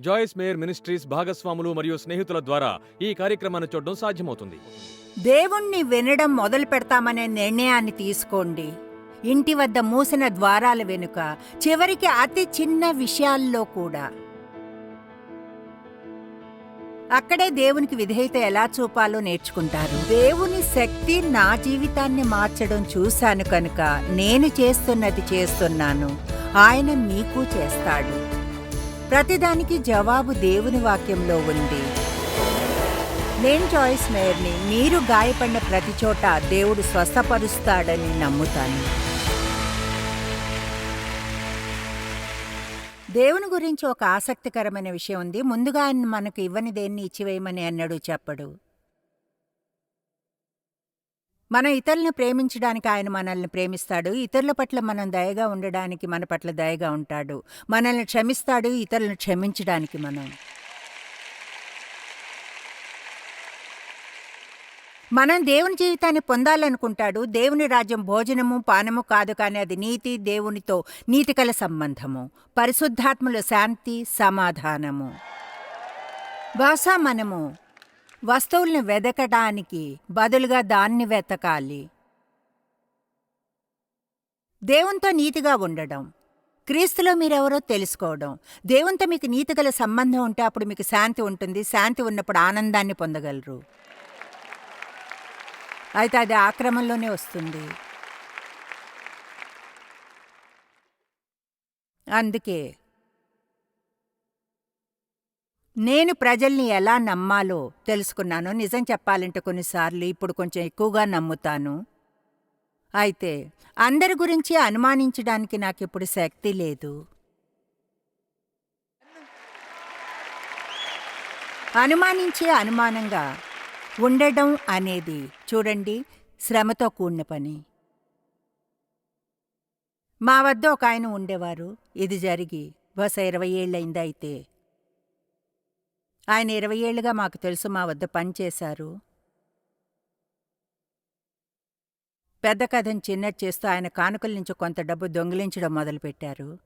జాయిస్ mayor ministries భాగస్వాములు మరియు స్నేహితుల ద్వారా ఈ కార్యక్రమాన్ని చూడడం సాధ్యమవుతుంది. దేవుణ్ణి వినడం మొదలు పెడతామనే నిర్ణయాన్ని తీసుకోండి. ఇంటి వద్ద మూసిన ద్వారాల వెనుక చివరికి అతి చిన్న విషయాల్లో కూడా. అక్కడే దేవునికి విధేయత ఎలా చూపాలో నేర్చుకుంటారు. దేవుని శక్తి నా జీవితాన్ని మార్చడం చూశాను కనుక నేను చేస్తున్నది చేస్తున్నాను. ఆయన మీకు చేస్తాడు. ప్రతిదానికి జవాబు దేవుని వాక్యంలో ఉంది. నేను జాయిస్ మేయర్ని మీరు గాయపడిన ప్రతి చోట దేవుడు స్వస్థపరుస్తాడని నమ్ముతాను. దేవుని గురించి ఒక ఆసక్తికరమైన విషయం ఉంది. ముందుగా ఆయన మనకు ఇవ్వని దేన్ని ఇచ్చివేయమని అన్నాడు చెప్పడు. మనం ఇతరులను ప్రేమించడానికి ఆయన మనల్ని ప్రేమిస్తాడు. ఇతరుల పట్ల మనం దయగా ఉండడానికి మన పట్ల దయగా ఉంటాడు. మనల్ని క్షమిస్తాడు ఇతరులను క్షమించడానికి మనం. మనం దేవుని జీవితాన్ని పొందాలనుకుంటాడు. దేవుని రాజ్యం భోజనము పానము కాదు కానీ అది నీతి దేవునితో నీతికల సంబంధము. పరిశుద్ధాత్మల శాంతి సమాధానము. బహుశా మనము. వస్తువుల్ని వెదకటానికి బదులుగా దాన్ని వెతకాలి. దేవునితో నీతిగా ఉండడం క్రీస్తులో మీరెవరో తెలుసుకోవడం దేవునితో మీకు నీతిగల సంబంధం ఉంటే అప్పుడు మీకు శాంతి ఉంటుంది శాంతి ఉన్నప్పుడు ఆనందాన్ని పొందగలరు. అయితే అది ఆక్రమంలోనే వస్తుంది. అందుకే నేను ప్రజల్ని ఎలా నమ్మాలో తెలుసుకున్నాను. నిజం చెప్పాలంటే కొన్నిసార్లు ఇప్పుడు కొంచెం ఎక్కువగా నమ్ముతాను. అయితే అందరి గురించి అనుమానించడానికి నాకిప్పుడు శక్తి లేదు. అనుమానించే అనుమానంగా ఉండడం అనేది చూడండి శ్రమతో కూడిన పని. మా వద్ద ఒక ఆయన ఉండేవారు. ఇది జరిగి బహుశా ఇరవై ఏళ్ళైందైతే ఆయన ఇరవై ఏళ్ళుగా మాకు తెలుసు మా వద్ద పనిచేశారు పెద్ద కథను చిన్నది చేస్తూ ఆయన కానుకల నుంచి కొంత డబ్బు దొంగిలించడం మొదలుపెట్టారు.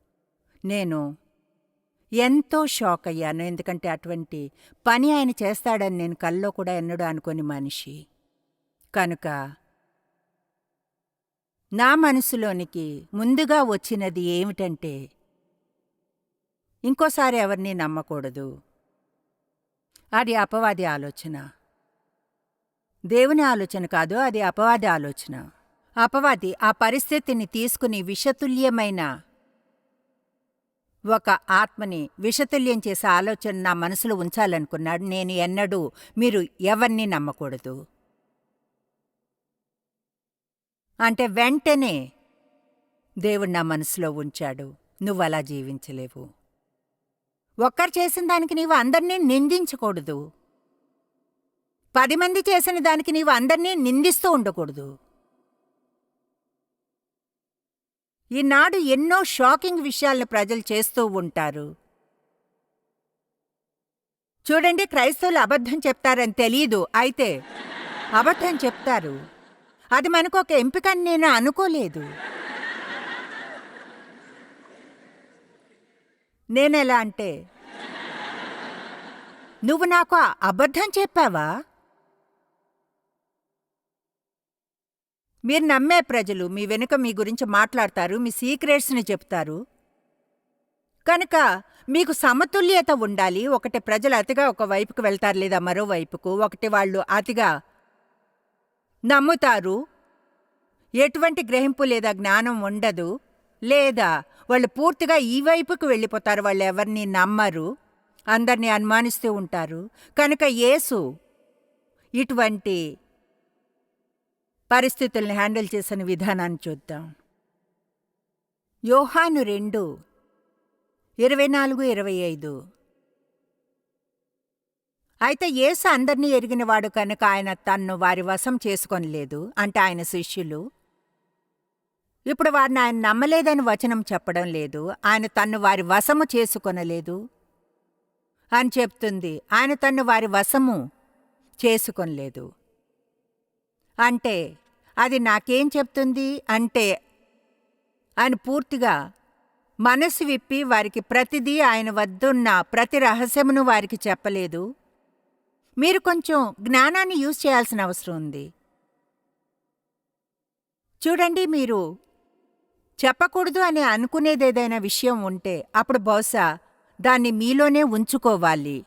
నేను ఎంతో షాక్ అయ్యాను ఎందుకంటే అటువంటి పని ఆయన చేస్తాడని నేను కల్లో కూడా ఎన్నడూ అనుకోని మనిషి. కనుక నా మనసులోనికి ముందుగా వచ్చినది ఏమిటంటే ఇంకోసారి ఎవరిని నమ్మకూడదు. అది అపవాది ఆలోచన. దేవుని ఆలోచన కాదు అది అపవాది ఆలోచన. అపవాది ఆ పరిస్థితిని తీసుకుని విషతుల్యమైన ఒక ఆత్మని విషతుల్యం చేసే ఆలోచన నా మనసులో ఉంచాలనుకున్నాడు. నేను ఎన్నడూ మీరు ఎవరిని నమ్మకూడదు. అంటే వెంటనే దేవుడు నా మనసులో ఉంచాడు. నువ్వు అలా జీవించలేవు. ఒక్కరు చేసిన దానికి నీవు అందర్నీ నిందించకూడదు. పది మంది చేసిన దానికి నీవు అందరినీ నిందిస్తూ ఉండకూడదు. ఈనాడు ఎన్నో షాకింగ్ విషయాలను ప్రజలు చేస్తూ ఉంటారు. చూడండి క్రైస్తవులు అబద్ధం చెప్తారని తెలియదు అయితే అబద్ధం చెప్తారు. అది మనకు ఒక ఎంపిక నేను అనుకోలేదు. నేనెలా అంటే నువ్వు నాకు అబద్ధం చెప్పావా? మీరు నమ్మే ప్రజలు మీ వెనుక మీ గురించి మాట్లాడతారు మీ సీక్రెట్స్ని చెప్తారు. కనుక మీకు సమతుల్యత ఉండాలి. ఒకటి ప్రజలు అతిగా ఒక వైపుకు వెళ్తారు లేదా మరోవైపుకు ఒకటి వాళ్ళు అతిగా నమ్ముతారు. ఎటువంటి గ్రహింపు లేదా జ్ఞానం ఉండదు. లేదా వాళ్ళు పూర్తిగా ఈ వైపుకు వెళ్ళిపోతారు. వాళ్ళు ఎవరిని నమ్మరు. అందరినీ అనుమానిస్తూ ఉంటారు. కనుక యేసు ఇటువంటి పరిస్థితుల్ని హ్యాండిల్ చేసిన విధానాన్ని చూద్దాం. యోహాను రెండు ఇరవై నాలుగు ఇరవై ఐదు. అయితే యేసు అందరినీ ఎరిగినవాడు కనుక ఆయన తన్ను వారి వశం చేసుకొనలేదు అంటే ఆయన శిష్యులు. ఇప్పుడు వారిని ఆయన నమ్మలేదని వచనం చెప్పడం లేదు. ఆయన తన్ను వారి వశము చేసుకొనలేదు అని చెప్తుంది. ఆయన తన్ను వారి వశము చేసుకొనలేదు. అంటే అది నాకేం చెప్తుంది? అంటే ఆయన పూర్తిగా మనసు విప్పి వారికి ప్రతిదీ ఆయన వద్దున్న ప్రతి రహస్యమును వారికి చెప్పలేదు. మీరు కొంచెం జ్ఞానాన్ని యూజ్ చేయాల్సిన అవసరం ఉంది. చూడండి మీరు చెప్పకూడదు అని అనుకునేదేదైనా విషయం ఉంటే అప్పుడు బహుశా దాన్ని మీలోనే ఉంచుకోవాలి.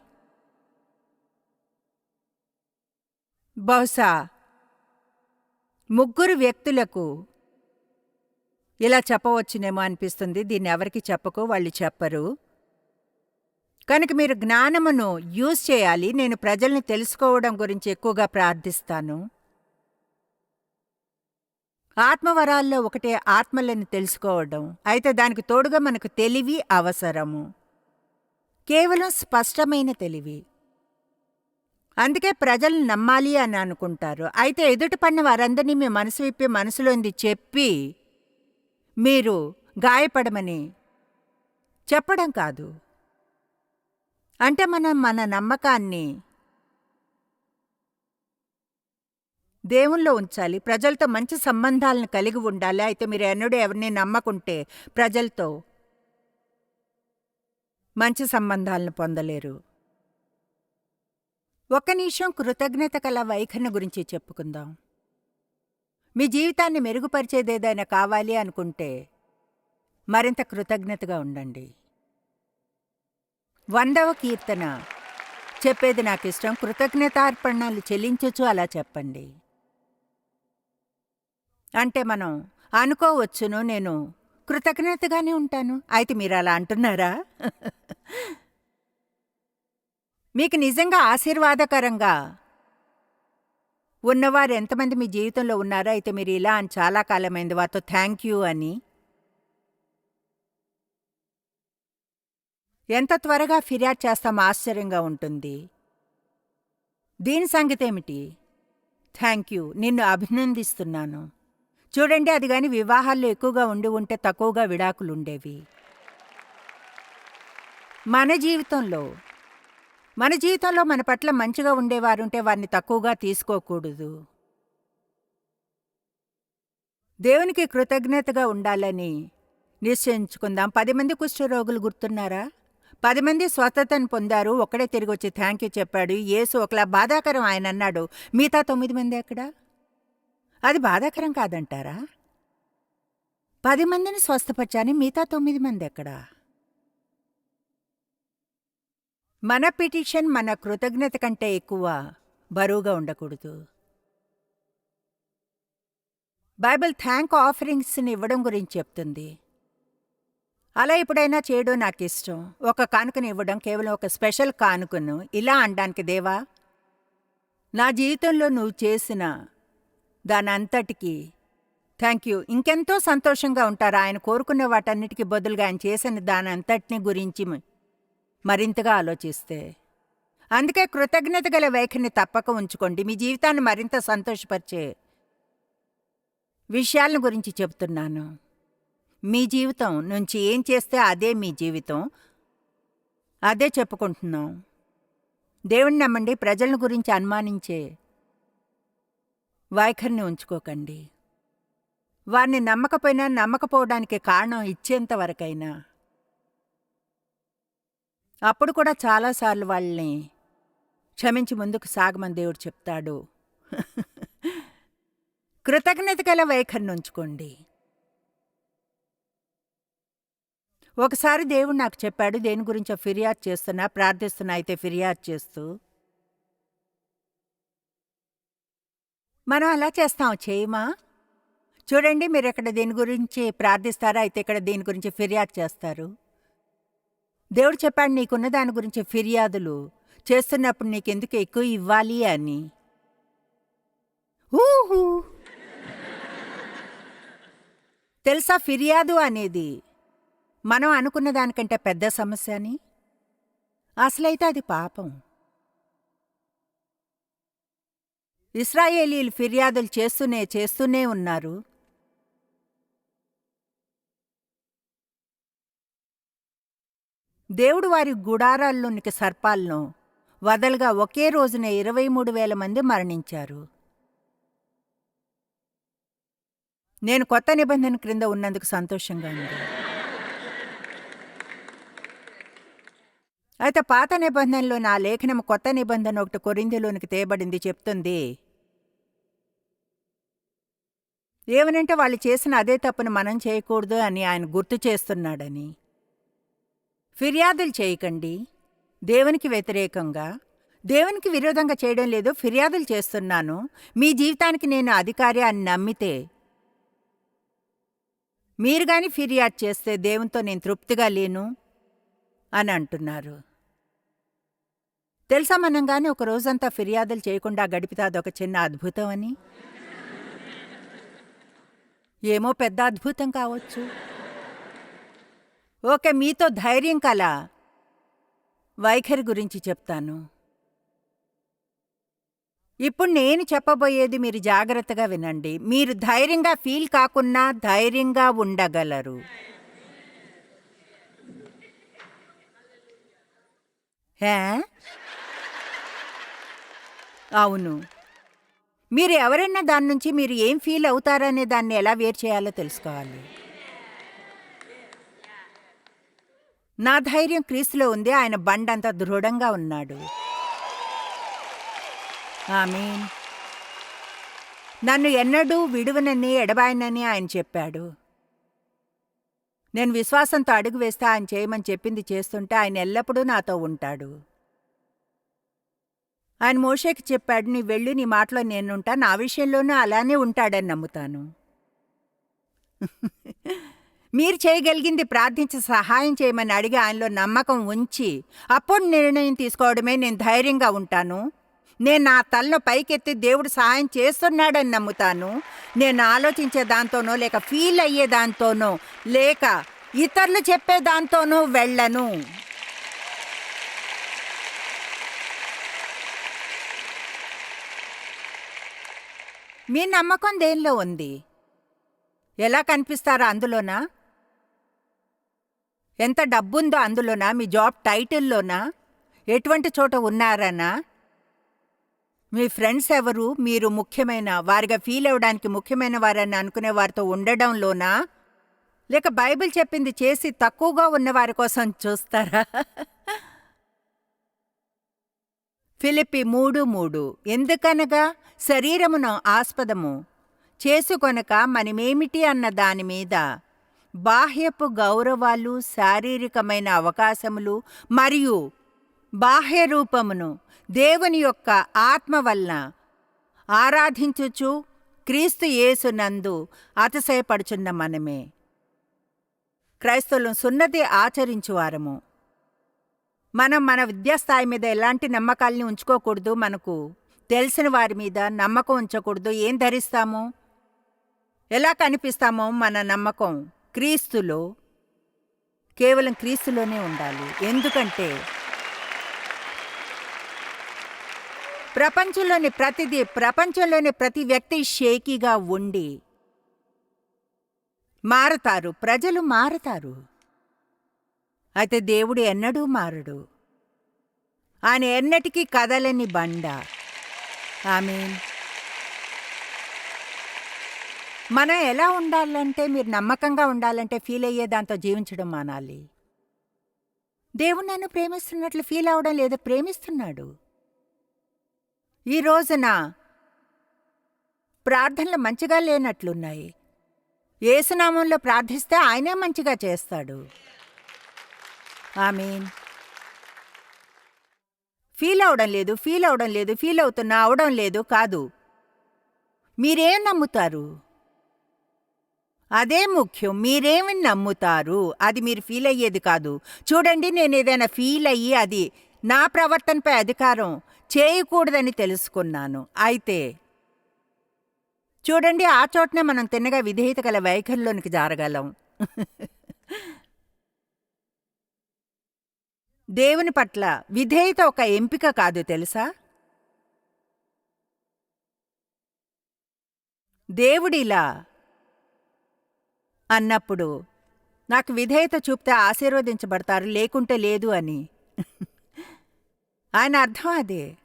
బహుశా ముగ్గురు వ్యక్తులకు ఇలా చెప్పవచ్చునేమో అనిపిస్తుంది. దీన్ని ఎవరికి చెప్పకో వాళ్ళు చెప్పరు. కనుక మీరు జ్ఞానమును యూజ్ చేయాలి. నేను ప్రజల్ని తెలుసుకోవడం గురించి ఎక్కువగా ప్రార్థిస్తాను. ఆత్మవరాల్లో ఒకటే ఆత్మలను తెలుసుకోవడం. అయితే దానికి తోడుగా మనకు తెలివి అవసరము. కేవలం స్పష్టమైన తెలివి. అందుకే ప్రజలు నమ్మాలి అని అనుకుంటారు. అయితే ఎదుటి పడిన వారందరినీ మీ మనసు విప్పి మనసులోంది చెప్పి మీరు గాయపడమని చెప్పడం కాదు. అంటే మనం మన నమ్మకాన్ని దేవుల్లో ఉంచాలి. ప్రజలతో మంచి సంబంధాలను కలిగి ఉండాలి. అయితే మీరు ఎన్నడూ ఎవరిని నమ్మకుంటే ప్రజలతో మంచి సంబంధాలను పొందలేరు. ఒక్క నిమిషం కృతజ్ఞత కల వైఖరిని గురించి చెప్పుకుందాం. మీ జీవితాన్ని మెరుగుపరిచేదేదైనా కావాలి అనుకుంటే మరింత కృతజ్ఞతగా ఉండండి. వందవ కీర్తన. చెప్పేది నాకు ఇష్టం కృతజ్ఞతార్పణలు చెల్లించచ్చు అలా చెప్పండి. అంటే మనం అనుకోవచ్చును నేను కృతజ్ఞతగానే ఉంటాను. అయితే మీరు అలా అంటున్నారా? మీకు నిజంగా ఆశీర్వాదకరంగా ఉన్నవారు ఎంతమంది మీ జీవితంలో ఉన్నారో? అయితే మీరు ఇలా అని చాలా కాలమైంది వారితో థ్యాంక్ యూ అని. ఎంత త్వరగా ఫిర్యాదు చేస్తాం ఆశ్చర్యంగా ఉంటుంది. దీని సంగతేమిటి థ్యాంక్ యూ. నిన్ను అభినందిస్తున్నాను. చూడండి అది కానీ వివాహాల్లో ఎక్కువగా ఉండి ఉంటే తక్కువగా విడాకులుండేవి. మన జీవితంలో మన జీవితంలో మన పట్ల మంచిగా ఉండేవారుంటే వారిని తక్కువగా తీసుకోకూడదు. దేవునికి కృతజ్ఞతగా ఉండాలని నిశ్చయించుకుందాం. పది మంది కుష్ఠరోగులు గుర్తున్నారా? పది మంది స్వస్థతను పొందారు. ఒక్కడే తిరిగి వచ్చి థ్యాంక్ యూ చెప్పాడు. యేసు ఒకలా బాధాకరం ఆయన అన్నాడు మిగతా తొమ్మిది మంది ఎక్కడా? అది బాధాకరం కాదంటారా? పది మందిని స్వస్థపరిచాని మిగతా తొమ్మిది మంది ఎక్కడా? మన పిటిషన్ మన కృతజ్ఞత కంటే ఎక్కువ బరువుగా ఉండకూడదు. బైబిల్ థ్యాంక్ ఆఫరింగ్స్ని ఇవ్వడం గురించి చెప్తుంది. అలా ఎప్పుడైనా చేయడం నాకు ఇష్టం ఒక కానుకను ఇవ్వడం కేవలం ఒక స్పెషల్ కానుకను. ఇలా అనడానికి దేవా నా జీవితంలో నువ్వు చేసిన దానంతటికీ. Thank you. ఇంకెంతో సంతోషంగా ఉంటారు ఆయన కోరుకున్న వాటన్నిటికీ బదులుగా ఆయన చేసిన దానంతటిని గురించి మరింతగా ఆలోచిస్తే. అందుకే కృతజ్ఞత గల వైఖరిని తప్పక ఉంచుకోండి. మీ జీవితాన్ని మరింత సంతోషపరిచే విషయాలను గురించి చెబుతున్నాను. మీ జీవితం నుంచి ఏం చేస్తే అదే మీ జీవితం? అదే చెప్పుకుంటున్నాం. దేవుణ్ణి నమ్మండి. ప్రజల గురించి అనుమానించే వైఖరిని ఉంచుకోకండి. వారిని నమ్మకపోయినా నమ్మకపోవడానికి కారణం ఇచ్చేంతవరకైనా అప్పుడు కూడా చాలాసార్లు వాళ్ళని క్షమించి ముందుకు సాగమని దేవుడు చెప్తాడు. కృతజ్ఞత గల వైఖరిని ఉంచుకోండి. ఒకసారి దేవుడు నాకు చెప్పాడు దేని గురించో ఫిర్యాదు చేస్తున్నా ప్రార్థిస్తున్నా అయితే ఫిర్యాదు చేస్తూ మనం అలా చేస్తాం చేయమా? చూడండి మీరు ఇక్కడ దీని గురించి ప్రార్థిస్తారా? అయితే ఇక్కడ దీని గురించి ఫిర్యాదు చేస్తారు. దేవుడు చెప్పాడు నీకున్న దాని గురించి ఫిర్యాదులు చేస్తున్నప్పుడు నీకెందుకు ఎక్కువ ఇవ్వాలి అని? ఊహూ! తెలుసా ఫిర్యాదు అనేది మనం అనుకున్న దానికంటే పెద్ద సమస్య అని? అసలైతే అది పాపం. ఇస్రాయేలీలు ఫిర్యాదులు చేస్తూనే చేస్తూనే ఉన్నారు. దేవుడు వారి గుడారాల్లోనికి సర్పాలను వదలుగా ఒకే రోజున ఇరవై మూడు వేల మంది మరణించారు. నేను కొత్త నిబంధన క్రింద ఉన్నందుకు సంతోషంగా ఉంది. అయితే పాత నిబంధనలో నా లేఖనం కొత్త నిబంధన ఒకటి కొరిందులోనికి తేబడింది చెప్తుంది. ఏమనంటే వాళ్ళు చేసిన అదే తప్పును మనం చేయకూడదు అని ఆయన గుర్తు చేస్తున్నాడని. ఫిర్యాదులు చేయకండి. దేవునికి వ్యతిరేకంగా. దేవునికి విరోధంగా చేయడం లేదు ఫిర్యాదులు చేస్తున్నాను. మీ జీవితానికి నేను అధికారి అని నమ్మితే మీరు గాని ఫిర్యాదు చేస్తే దేవునితో నేను తృప్తిగా లేను అని అంటున్నారు. తెలుసా మనం గాని ఒక రోజంతా ఫిర్యాదులు చేయకుండా గడిపితే అదొక చిన్న అద్భుతం అని? ఏమో పెద్ద అద్భుతం కావచ్చు. ఓకే మీతో ధైర్యం కల. వైఖరి గురించి చెప్తాను. ఇప్పుడు నేను చెప్పబోయేది మీరు జాగ్రత్తగా వినండి. మీరు ధైర్యంగా ఫీల్ కాకున్నా ధైర్యంగా ఉండగలరు. అవును. మీరు ఎవరైనా దాని నుంచి మీరు ఏం ఫీల్ అవుతారనే దాన్ని ఎలా వేరు చేయాలో తెలుసుకోవాలి. నా ధైర్యం క్రీస్తులో ఉంది ఆయన బండంత దృఢంగా ఉన్నాడు. ఆమీన్. నన్ను ఎన్నడూ విడువనని ఎడబాయనని ఆయన చెప్పాడు. నేను విశ్వాసంతో అడుగు వేస్తే ఆయన చేయమని చెప్పింది చేస్తుంటే ఆయన ఎల్లప్పుడూ నాతో ఉంటాడు. ఆయన మోషేకి చెప్పాడు నీ వెళ్ళి నీ మాటలో నేనుంటా నా విషయంలోనూ అలానే ఉంటాడని నమ్ముతాను. మీరు చేయగలిగింది ప్రార్థించి సహాయం చేయమని అడిగి ఆయనలో నమ్మకం ఉంచి అప్పుడు నిర్ణయం తీసుకోవడమే నేను ధైర్యంగా ఉంటాను. నేను నా తలను పైకెత్తి దేవుడు సహాయం చేస్తున్నాడని నమ్ముతాను. నేను ఆలోచించే దాంతోనో లేక ఫీల్ అయ్యే దాంతోనో లేక ఇతరులు చెప్పే దాంతోనూ వెళ్ళను. మీ నమ్మకం దేనిలో ఉంది? ఎలా కనిపిస్తారా అందులోనా? ఎంత డబ్బుందో అందులోనా? మీ జాబ్ టైటిల్లోనా? ఎటువంటి చోట ఉన్నారనా? మీ ఫ్రెండ్స్ ఎవరు? మీరు ముఖ్యమైన వారిగా ఫీల్ అవ్వడానికి ముఖ్యమైన వారని అనుకునే వారితో ఉండడంలోనా? లేక బైబిల్ చెప్పింది చేసి తక్కువగా ఉన్న వారి కోసం చూస్తారా? ఫిలిపి మూడు మూడు. ఎందుకనగా? శరీరమును ఆస్పదము. చేసుకొనక మనమేమిటి అన్న దాని మీద. బాహ్యపు గౌరవాలు శారీరకమైన అవకాశములు మరియు బాహ్య రూపమును దేవుని యొక్క ఆత్మ వలన ఆరాధించుచు క్రీస్తు యేసునందు అతిశయపడుచున్న మనమే. క్రైస్తవులం సున్నతి ఆచరించువారము. మనం మన విద్యాస్థాయి మీద ఎలాంటి నమ్మకాల్ని ఉంచుకోకూడదు మనకు తెలిసిన వారి మీద నమ్మకం ఉంచకూడదు. ఏం ధరిస్తాము? ఎలా కనిపిస్తామో మన నమ్మకం క్రీస్తులో కేవలం క్రీస్తులోనే ఉండాలి. ఎందుకంటే ప్రపంచంలోని ప్రతిదీ ప్రపంచంలోని ప్రతి వ్యక్తి షేకీగా ఉండి మారతారు. ప్రజలు మారతారు. అయితే దేవుడు ఎన్నడూ మారడు. ఆయన ఎన్నటికీ కదలని బండ. ఆమె మనం ఎలా ఉండాలంటే మీరు నమ్మకంగా ఉండాలంటే ఫీల్ అయ్యే దాంతో జీవించడం మానాలి. దేవుడు నన్ను ప్రేమిస్తున్నట్లు ఫీల్ అవడం లేదు ప్రేమిస్తున్నాడు. ఈ రోజున ప్రార్థనలు మంచిగా లేనట్లున్నాయి. ఏసునామంలో ప్రార్థిస్తే ఆయనే మంచిగా చేస్తాడు. ఆమెన్ ఫీల్ అవడం లేదు ఫీల్ అవడం లేదు ఫీల్ అవుతున్నా అవడం లేదు కాదు. మీరేం నమ్ముతారు? అదే ముఖ్యం మీరేమి నమ్ముతారు? అది మీరు ఫీల్ అయ్యేది కాదు. చూడండి నేను ఏదైనా ఫీల్ అయ్యి అది నా ప్రవర్తనపై అధికారం చేయకూడదని తెలుసుకున్నాను. అయితే చూడండి ఆ చోటనే మనం తిన్నగా విధేయత గల వైఖరిలోనికి జారగలం. దేవుని పట్ల విధేయత ఒక ఎంపిక కాదు తెలుసా? దేవుడిలా అన్నప్పుడు నాకు విధేయత చూపితే ఆశీర్వదించబడతారు లేకుంటే లేదు అని. ఆయన అర్థం అదే.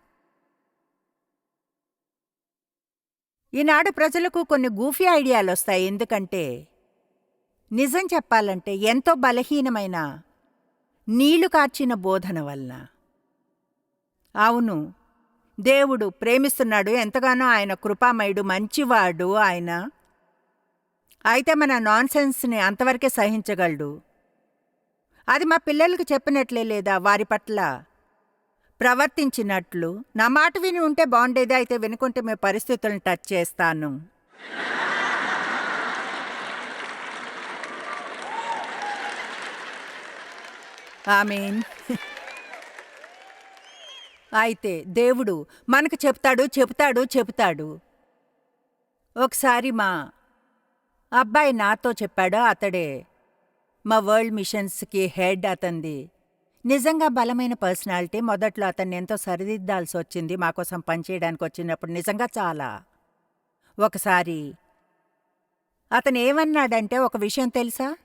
ఈనాడు ప్రజలకు కొన్ని గూఫీ ఐడియాలు వస్తాయి ఎందుకంటే నిజం చెప్పాలంటే ఎంతో బలహీనమైన నీళ్ళు కార్చిన బోధన వలన. అవును దేవుడు ప్రేమిస్తున్నాడు ఎంతగానో ఆయన కృపామయుడు మంచివాడు ఆయన. అయితే మన నాన్సెన్స్ని అంతవరకే సహించగలడు. అది మా పిల్లలకు చెప్పినట్లే లేదా వారి పట్ల? ప్రవర్తించినట్లు. నా మాట విని ఉంటే బాగుండేది అయితే వినుకుంటే మేము పరిస్థితులను టచ్ చేస్తాను. ఆమెన్ అయితే దేవుడు మనకు చెప్తాడు చెప్తాడు చెప్తాడు ఒకసారి మా అబ్బాయి నాతో చెప్పాడు అతడే మా వరల్డ్ మిషన్స్కి హెడ్ అతంది నిజంగా బలమైన పర్సనాలిటీ మొదట్లో అతన్ని ఎంతో సరిదిద్దాల్సి వచ్చింది మా కోసం పనిచేయడానికి వచ్చినప్పుడు నిజంగా చాలా. ఒకసారి అతను ఏమన్నాడంటే ఒక విషయం తెలుసా?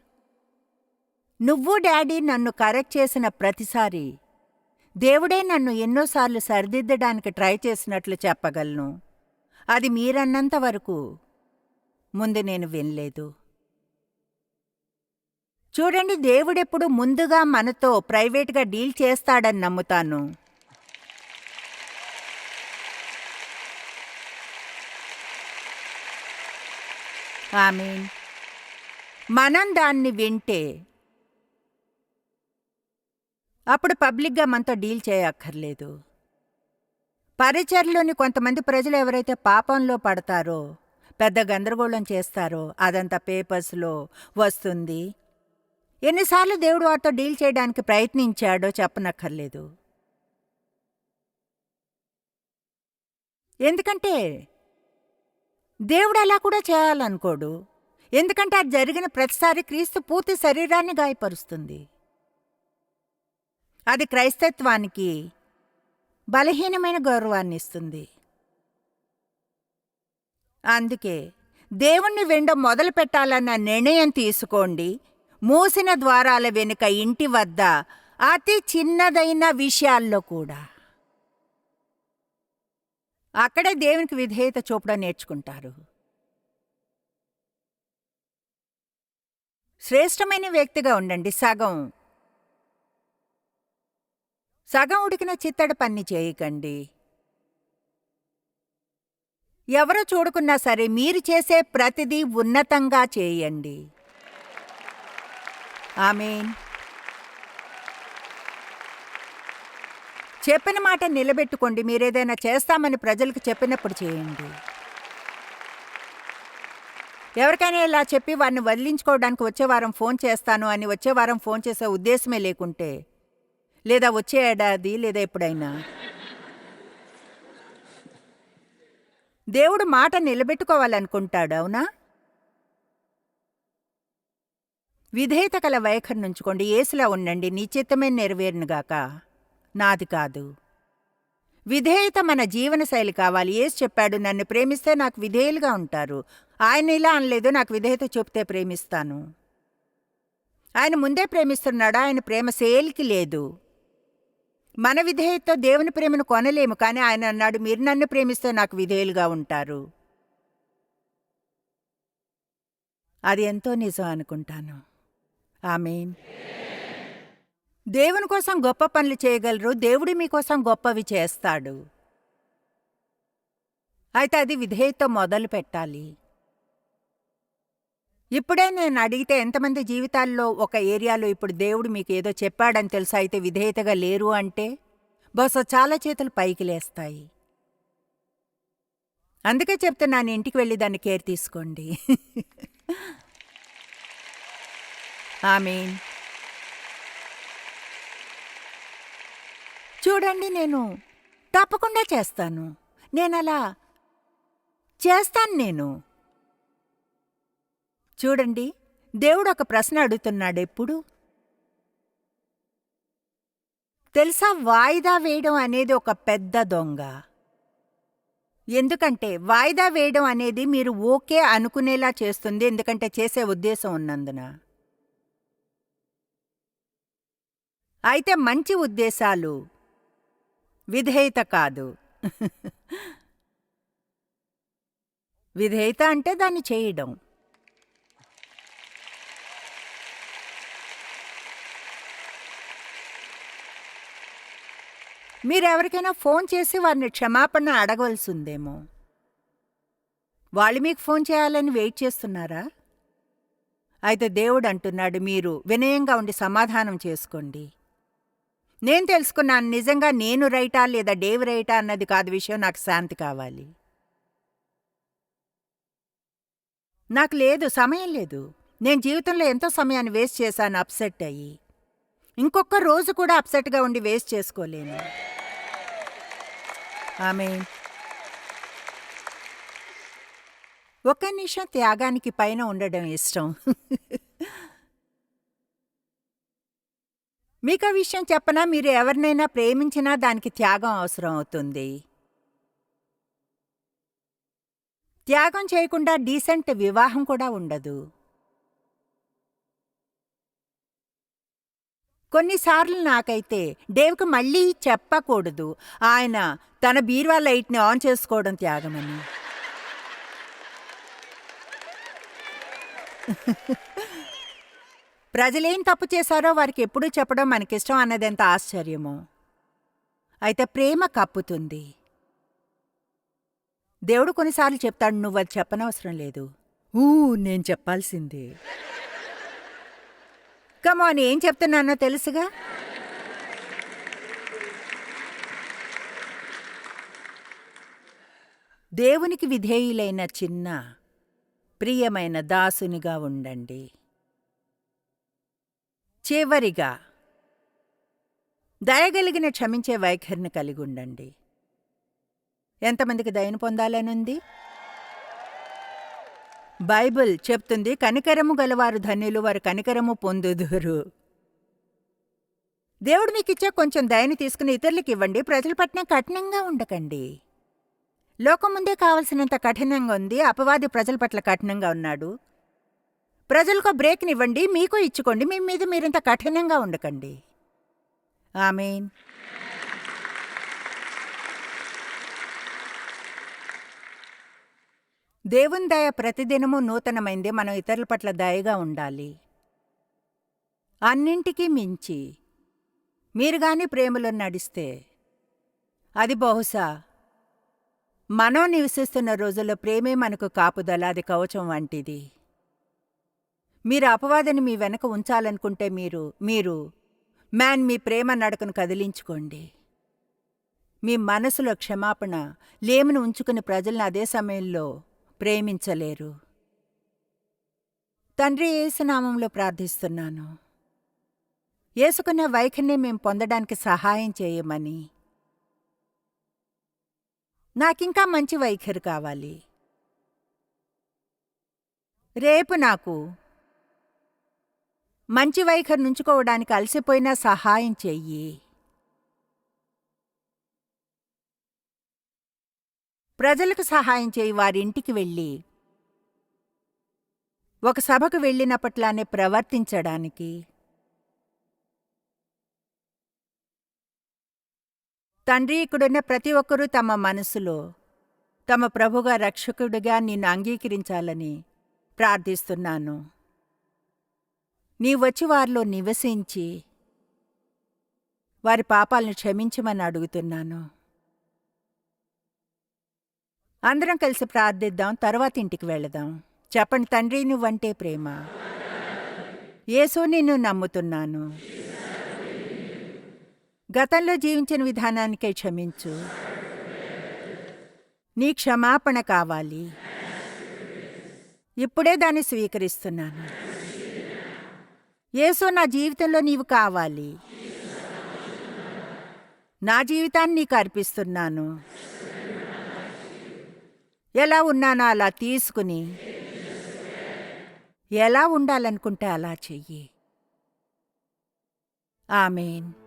నువ్వు డాడీ నన్ను కరెక్ట్ చేసిన ప్రతిసారి దేవుడే నన్ను ఎన్నోసార్లు సరిదిద్దడానికి ట్రై చేసినట్లు చెప్పగలను. అది మీరన్నంత వరకు ముందు నేను వినలేదు. చూడండి దేవుడెప్పుడు ముందుగా మనతో ప్రైవేట్గా డీల్ చేస్తాడని నమ్ముతాను. ఆమీన్. మనం దాన్ని వింటే అప్పుడు పబ్లిక్గా మనతో డీల్ చేయక్కర్లేదు. పరిచర్లోని కొంతమంది ప్రజలు ఎవరైతే పాపంలో పడతారో పెద్ద గందరగోళం చేస్తారో అదంతా పేపర్స్లో వస్తుంది. ఎన్నిసార్లు దేవుడు వారితో డీల్ చేయడానికి ప్రయత్నించాడో చెప్పనక్కర్లేదు. ఎందుకంటే దేవుడు అలా కూడా చేయాలనుకోడు. ఎందుకంటే అది జరిగిన ప్రతిసారి క్రీస్తు పూర్తి శరీరాన్ని గాయపరుస్తుంది. అది క్రైస్తత్వానికి బలహీనమైన గౌరవాన్ని ఇస్తుంది అందుకే దేవుణ్ణి వెండ మొదలు పెట్టాలన్న నిర్ణయం తీసుకోండి. మూసిన ద్వారాల వెనుక ఇంటి వద్ద అతి చిన్నదైన విషయాల్లో కూడా. అక్కడే దేవునికి విధేయత చూపడం నేర్చుకుంటారు. శ్రేష్టమైన వ్యక్తిగా ఉండండి సగం. సగం ఉడికిన చిత్తడి పన్ని చేయకండి. ఎవరు చూడకున్నా సరే మీరు చేసే ప్రతిదీ ఉన్నతంగా చేయండి. ఆమెన్. చెప్పిన మాట నిలబెట్టుకోండి. మీరేదైనా చేస్తామని ప్రజలకు చెప్పినప్పుడు చేయండి. ఎవరికైనా ఇలా చెప్పి వారిని వదిలించుకోవడానికి వచ్చే వారం ఫోన్ చేస్తాను అని వచ్చే వారం ఫోన్ చేసే ఉద్దేశమే లేకుంటే లేదా వచ్చే ఏడాది లేదా ఎప్పుడైనా. దేవుడు మాట నిలబెట్టుకోవాలనుకుంటాడు అవునా? విధేయత కల వైఖరి నుంచుకోండి ఏసులా ఉండండి నిశ్చితమే నెరవేరునుగాక నాది కాదు. విధేయత మన జీవనశైలి కావాలి. ఏసు చెప్పాడు నన్ను ప్రేమిస్తే నాకు విధేయులుగా ఉంటారు. ఆయన ఇలా అనలేదు నాకు విధేయత చూపితే ప్రేమిస్తాను. ఆయన ముందే ప్రేమిస్తున్నాడు ఆయన ప్రేమ సేల్కి లేదు. మన విధేయతతో దేవుని ప్రేమను కొనలేము కానీ ఆయన అన్నాడు మీరు నన్ను ప్రేమిస్తే నాకు విధేయులుగా ఉంటారు. అది ఎంతో నిజం అనుకుంటాను. ఆమెన్. దేవుని కోసం గొప్ప పనులు చేయగలరు దేవుడు మీకోసం గొప్పవి చేస్తాడు. అయితే అది విధేయతో మొదలు పెట్టాలి ఇప్పుడే నేను అడిగితే ఎంతమంది జీవితాల్లో ఒక ఏరియాలో ఇప్పుడు దేవుడు మీకు ఏదో చెప్పాడని తెలుసా? అయితే విధేయతగా లేరు అంటే బహుశా చాలా చేతులు పైకి లేస్తాయి. అందుకే చెప్తున్నాను ఇంటికి వెళ్ళి దాన్ని కేర్ తీసుకోండి. మీన్ చూడండి నేను తప్పకుండా చేస్తాను. నేను అలా చేస్తాను నేను. చూడండి దేవుడు ఒక ప్రశ్న అడుగుతున్నాడెప్పుడు? తెలుసా వాయిదా వేయడం అనేది ఒక పెద్ద దొంగ? ఎందుకంటే వాయిదా వేయడం అనేది మీరు ఓకే అనుకునేలా చేస్తుంది ఎందుకంటే చేసే ఉద్దేశం ఉన్నందున. అయితే మంచి ఉద్దేశాలు విధేయత కాదు. విధేయత అంటే దాన్ని చేయడం. మీరెవరికైనా ఫోన్ చేసి వారిని క్షమాపణ అడగవలసి ఉందేమో వాళ్ళు మీకు ఫోన్ చేయాలని వెయిట్ చేస్తున్నారా? అయితే దేవుడు అంటున్నాడు మీరు వినయంగా ఉండి సమాధానం చేసుకోండి. నేను తెలుసుకున్నాను నిజంగా నేను రైటా లేదా డేవ్ రైటా అన్నది కాదు విషయం నాకు శాంతి కావాలి. నాకు లేదు సమయం లేదు. నేను జీవితంలో ఎంతో సమయాన్ని వేస్ట్ చేశాను అప్సెట్ అయ్యి. ఇంకొక రోజు కూడా అప్సెట్గా ఉండి వేస్ట్ చేసుకోలేను. ఆమె ఒక్క నిమిషం త్యాగానికి పైన ఉండడం ఇష్టం. మీకు విషయం చెప్పనా? మీరు ఎవరినైనా ప్రేమించినా దానికి త్యాగం అవసరం అవుతుంది. త్యాగం చేయకుండా డీసెంట్ వివాహం కూడా ఉండదు. కొన్నిసార్లు నాకైతే డేవ్కి మళ్ళీ చెప్పకూడదు. ఆయన తన బీరువా లైట్ని ఆన్ చేసుకోవడం త్యాగమని. ప్రజలేం తప్పు చేశారో వారికి ఎప్పుడూ చెప్పడం మనకిష్టం అన్నదెంత ఆశ్చర్యమో. అయితే ప్రేమ కప్పుతుంది. దేవుడు కొన్నిసార్లు చెప్తాడు నువ్వు అది చెప్పనవసరం లేదు. ఊ నేను చెప్పాల్సిందే. కమాన్ ఏం చెప్తున్నానో తెలుసుగా? దేవునికి విధేయులైన చిన్న ప్రియమైన దాసునిగా ఉండండి. చివరిగా దయగలిగిన క్షమించే వైఖరిని కలిగి ఉండండి. ఎంతమందికి దయను పొందాలనుంది? బైబిల్ చెప్తుంది కనికరము గలవారు ధన్యులు వారు కనికరము పొందుదురు. దేవుడు మీకిచ్చే కొంచెం దయని తీసుకుని ఇతరులకి ఇవ్వండి ప్రజల పట్ల కఠినంగా ఉండకండి. లోకం ముందే కావలసినంత కఠినంగా ఉంది అపవాది ప్రజల పట్ల కఠినంగా ఉన్నాడు. ప్రజలకు బ్రేక్నివ్వండి మీకు ఇచ్చుకోండి మీ మీద మీరింత కఠినంగా ఉండకండి. ఆమెన్. దేవుని దయ ప్రతిదినము నూతనమైంది. మనం ఇతరుల పట్ల దయగా ఉండాలి. అన్నింటికీ మించి మీరు గాని ప్రేమలో నడిస్తే అది బహుశా మనం నివసిస్తున్న రోజుల్లో ప్రేమే మనకు కాపుదల అది కవచం వంటిది. మీరు అపవాదిని మీ వెనక ఉంచాలనుకుంటే మీరు మీరు మ్యాన్ మీ ప్రేమ నడకను కదిలించుకోండి. మీ మనసులో క్షమాపణ లేమిని ఉంచుకుని ప్రజల్ని అదే సమయంలో ప్రేమించలేరు. తండ్రి ఏసునామంలో ప్రార్థిస్తున్నాను. ఏసుకున్న వైఖరిని మేము పొందడానికి సహాయం చేయమని. నాకింకా మంచి వైఖరి కావాలి. రేపు నాకు మంచి వైఖరి నుంచుకోవడానికి అలసిపోయినా సహాయం చెయ్యి. ప్రజలకు సహాయం చేయి వారింటికి వెళ్ళి. ఒక సభకు వెళ్ళినప్పట్లానే ప్రవర్తించడానికి. తండ్రి ఇక్కడున్న ప్రతి ఒక్కరూ తమ మనసులో తమ ప్రభుగా రక్షకుడిగా నిన్ను అంగీకరించాలని ప్రార్థిస్తున్నాను. నీ వచ్చి వారిలో నివసించి వారి పాపాలను క్షమించమని అడుగుతున్నాను. అందరం కలిసి ప్రార్థిద్దాం తర్వాత ఇంటికి వెళదాం. చెప్పండి తండ్రి నువ్వంటే ప్రేమ. ఏసో నిన్ను నమ్ముతున్నాను. గతంలో జీవించిన విధానానికే క్షమించు. నీ క్షమాపణ కావాలి. ఇప్పుడే దాన్ని స్వీకరిస్తున్నాను. ఏసో నా జీవితంలో నీవు కావాలి. నా జీవితాన్ని నీకు అర్పిస్తున్నాను. ఎలా ఉన్నానో అలా తీసుకుని. ఎలా ఉండాలనుకుంటే అలా చెయ్యి. ఆమెన్.